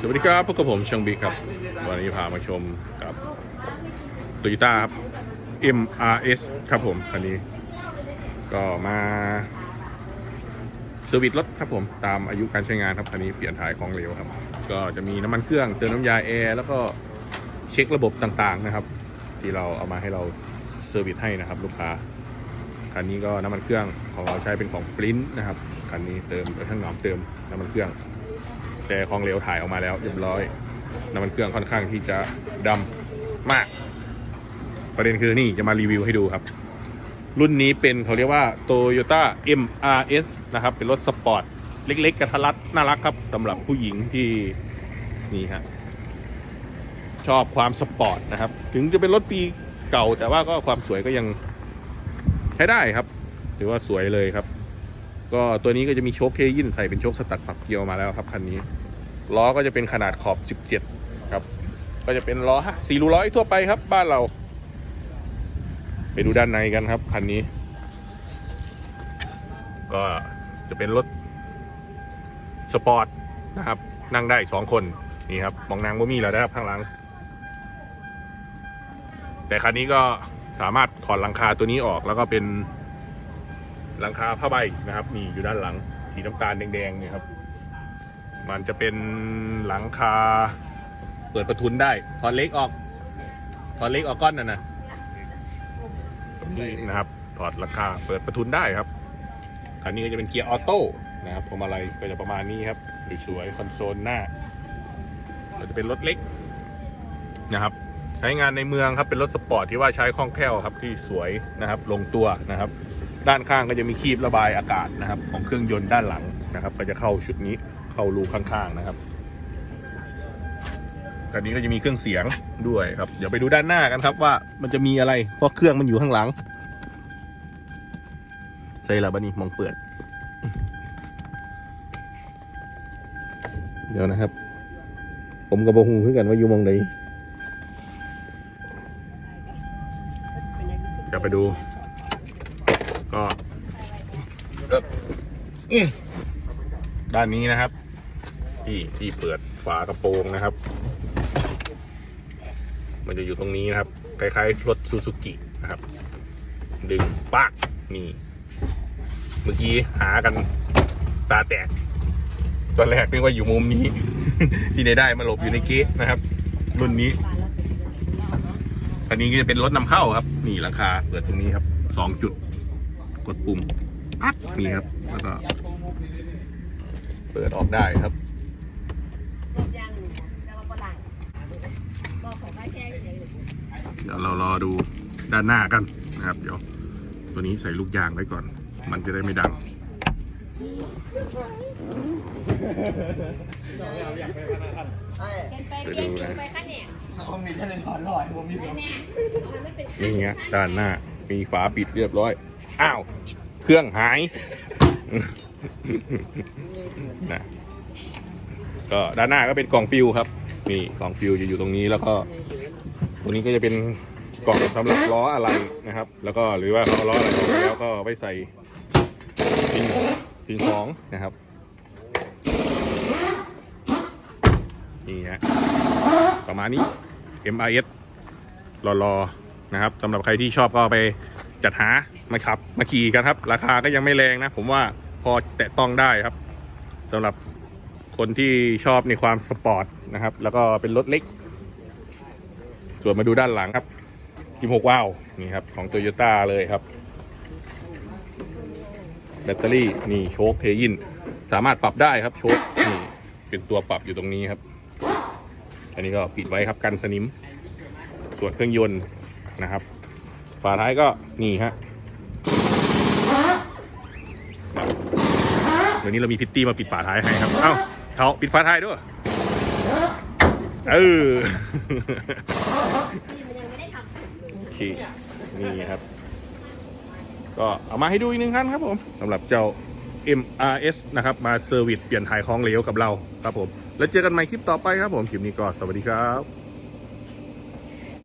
สวัสดีครับพบกับผมชงบีครับ วันนี้พามาชมกับ Toyota ครับ MRS ครับผมคันนี้ ก็มาเซอร์วิสรถครับผมตามอายุการใช้งานครับคันนี้เปลี่ยนถ่ายของเหลวครับ ก็จะมีน้ำมันเครื่องเติมน้ำยาแอร์แล้วก็เช็คระบบต่างๆนะครับ ที่เราเอามาให้เราเซอร์วิสให้นะครับ ลูกค้าคันนี้ก็น้ำมันเครื่องของเราใช้เป็นของปริ้นนะครับคันนี้เติมทั้งหนอมเติมน้ำมันเครื่อง แต่ของเหลวถ่ายออกมาแล้วเรียบร้อยน้ำมันเครื่องค่อนข้างที่จะดำมาก ประเด็นคือนี่จะมารีวิวให้ดูครับ รุ่นนี้เป็นเขาเรียกว่า Toyota MRS นะครับ เป็นรถสปอร์ต เล็ก ๆ กระทัดรัดน่ารักครับสำหรับผู้หญิงที่นี่ฮะชอบความสปอร์ตนะครับ ถึงจะเป็นรถปีเก่า แต่ว่าก็ความสวยก็ยังใช้ได้ครับถือว่าสวยเลยครับ ก็ตัวนี้ก็จะมีโชคเคยินใส่เป็นโชคสตัดปรับเกียวมาแล้วครับคันนี้ ล้อก็จะเป็นขนาดขอบ 17 ครับ ก็จะเป็นล้อสี่รูร้อยทั่วไปครับ บ้านเรา ไปดูด้านในกันครับ คันนี้ ก็จะเป็นรถสปอร์ตนะครับ นั่งได้สองคน นี่ครับ มองนางบ่มีแล้วนะครับข้างหลัง แต่คันนี้ก็สามารถถอดหลังคาตัวนี้ออกแล้วก็เป็นหลังคาผ้าใบนะครับ นี่อยู่ด้านหลัง สีน้ำตาลแดงๆเนี่ยครับ มันจะเป็นหลังคา เปิดประทุนได้ถอดเล็กออกถอดเล็กออกก้อนน่ะนะนี่นะครับ ถอดหลังคาเปิดประทุนได้ครับคันนี้ก็จะเป็นเกียร์ออโต้นะครับพวงมาลัยก็จะประมาณนี้ครับสวยๆคอนโซลหน้าก็จะเป็นรถเล็กนะครับ ใช้งานในเมืองครับเป็นรถสปอร์ตที่ว่าใช้คล่องแคล่วครับที่สวยนะครับ ลงตัวนะครับ ด้านข้างก็จะมีคีบระบายอากาศนะครับ ของเครื่องยนต์ด้านหลังนะครับ ก็จะเข้าชุดนี้ เข้ารูข้างๆนะครับตอนนี้ก็จะมีเครื่องเสียงด้วยครับ เดี๋ยวไปดูด้านหน้ากันครับว่ามันจะมีอะไร เพราะเครื่องมันอยู่ข้างหลังใช่แล้วบ้านี่มองเปิด เดี๋ยวนะครับ ผมกับบงหูคือกันว่าอยู่มองไหนจะไปดู ก็ด้านนี้นะครับ ที่ที่เปิดฝากระโปรงนะครับ มันจะอยู่ตรงนี้นะครับ คล้ายๆรถซูซูกินะครับ ดึงปากนี่เมื่อกี้หากันตาแตก ตอนแรกนึกว่าอยู่มุมนี้ ที่ได้ได้มาหลบอยู่ในเก๊ะนะครับ รุ่นนี้อันนี้ก็จะเป็นรถนำเข้าครับ นี่ราคาเปิดตรงนี้ครับสองจุด กดปุ่มปั๊บนี่ครับ แล้วก็ เปิดออกได้ครับ รถยางจะมาฝรั่งบอกของได้แค่ เดี๋ยวเรารอดูด้านหน้ากันนะครับ เดี๋ยว ตัวนี้ใส่ลูกยางไว้ก่อน มันจะได้ไม่ดังเกินไปเปลี่ยนเกินไปขั้นเนี่ยผมมีท่ในถอนลอยผมมีแน่ๆไม่เป็นนี่ฮะด้านหน้า มีฝาปิดเรียบร้อย อ้าว เครื่องหาย นะ ก็ด้านหน้าก็เป็นกล่องฟิวครับ นี่กล่องฟิวจะอยู่ตรงนี้แล้วก็ ตรงนี้ก็จะเป็นกล่องสำหรับล้ออะไรนะครับ แล้วก็หรือว่าเขาเอาล้ออะไรออกแล้วก็ไปใส่สิ่งสิ่งของนะครับนี่ฮะประมาณนี้ MIS รอๆนะครับสำหรับใครที่ชอบก็ไปจัดหามาขับมาขี่กันครับ ราคาก็ยังไม่แรงนะ ผมว่าพอแตะต้องได้ครับสำหรับคนที่ชอบในความสปอร์ตนะครับ แล้วก็เป็นรถเล็ก ส่วนมาดูด้านหลังครับ26ว้าวนี่ครับของ t o y ยต้าเลยครับ แบตเตอรี่นี่โชคเทยินสามารถปรับได้ครับโชคนี่เป็นตัวปรับอยู่ตรงนี้ครับ อันนี้ก็ปิดไว้ครับกันสนิม ส่วนเครื่องยนต์นะครับฝาท้ายก็นี่ฮะเดี๋ยวนี้เรามีพิตตี้มาปิดฝาท้ายให้ครับ เอ้าเท้าปิดฝาท้ายด้วย เออที่มันยังไม่ได้ทำโอเคนี่ครับ ก็เอามาให้ดูอีกหนึ่งคันครับผมสำหรับเจ้า MRS นะครับ มาเซอร์วิสเปลี่ยนถ่ายของเหลวกับเราครับผม แล้วเจอกันใหม่คลิปต่อไปครับผม คลิปนี้ก็สวัสดีครับ